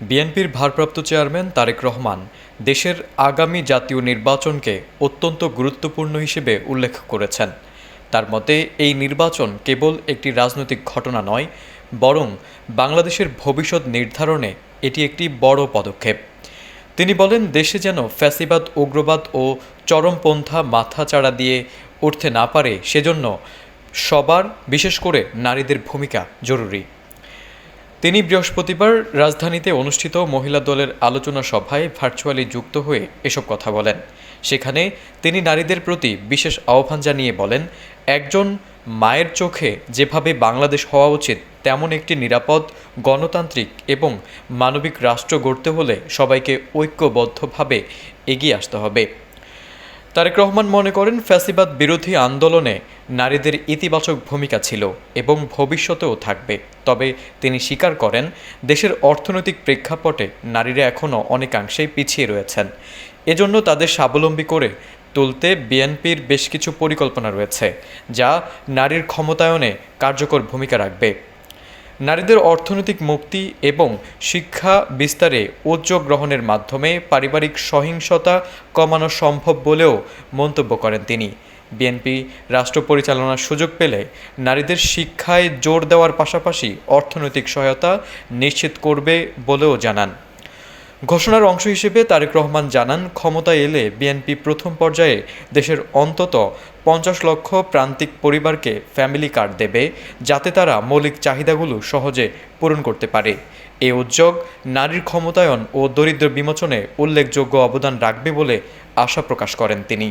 বিএনপির ভারপ্রাপ্ত চেয়ারম্যান তারেক রহমান দেশের আগামী জাতীয় নির্বাচনকে অত্যন্ত গুরুত্বপূর্ণ হিসেবে উল্লেখ করেছেন। তার মতে, এই নির্বাচন কেবল একটি রাজনৈতিক ঘটনা নয়, বরং বাংলাদেশের ভবিষ্যৎ নির্ধারণে এটি একটি বড় পদক্ষেপ। তিনি বলেন, দেশে যেন ফ্যাসিবাদ, উগ্রবাদ ও চরমপন্থা মাথাচাড়া দিয়ে উঠতে না পারে, সেজন্য সবার, বিশেষ করে নারীদের ভূমিকা জরুরি। তিনি বৃহস্পতিবার রাজধানীতে অনুষ্ঠিত মহিলা দলের আলোচনা সভায় ভার্চুয়ালি যুক্ত হয়ে এসব কথা বলেন। সেখানে তিনি নারীদের প্রতি বিশেষ আহ্বান জানিয়ে বলেন, একজন মায়ের চোখে যেভাবে বাংলাদেশ হওয়া উচিত, তেমন একটি নিরাপদ, গণতান্ত্রিক এবং মানবিক রাষ্ট্র গড়তে হলে সবাইকে ঐক্যবদ্ধভাবে এগিয়ে আসতে হবে। তারেক রহমান মনে করেন, ফ্যাসিবাদ বিরোধী আন্দোলনে নারীদের ইতিবাচক ভূমিকা ছিল এবং ভবিষ্যতেও থাকবে। তবে তিনি স্বীকার করেন, দেশের অর্থনৈতিক প্রেক্ষাপটে নারীরা এখনও অনেকাংশেই পিছিয়ে রয়েছেন। এজন্য তাদের স্বাবলম্বী করে তুলতে বিএনপির বেশ কিছু পরিকল্পনা রয়েছে, যা নারীর ক্ষমতায়নে কার্যকর ভূমিকা রাখবে। নারীদের অর্থনৈতিক মুক্তি এবং শিক্ষা বিস্তারে উদ্যোগ গ্রহণের মাধ্যমে পারিবারিক সহিংসতা কমানো সম্ভব বলেও মন্তব্য করেন তিনি। বিএনপি রাষ্ট্র পরিচালনার সুযোগ পেলে নারীদের শিক্ষায় জোর দেওয়ার পাশাপাশি অর্থনৈতিক সহায়তা নিশ্চিত করবে বলেও জানান। ঘোষণার অংশ হিসেবে তারেক রহমান জানান, ক্ষমতায় এলে বিএনপি প্রথম পর্যায়ে দেশের অন্তত পঞ্চাশ লক্ষ প্রান্তিক পরিবারকে ফ্যামিলি কার্ড দেবে, যাতে তারা মৌলিক চাহিদাগুলো সহজে পূরণ করতে পারে। এ উদ্যোগ নারীর ক্ষমতায়ন ও দরিদ্র বিমোচনে উল্লেখযোগ্য অবদান রাখবে বলে আশা প্রকাশ করেন তিনি।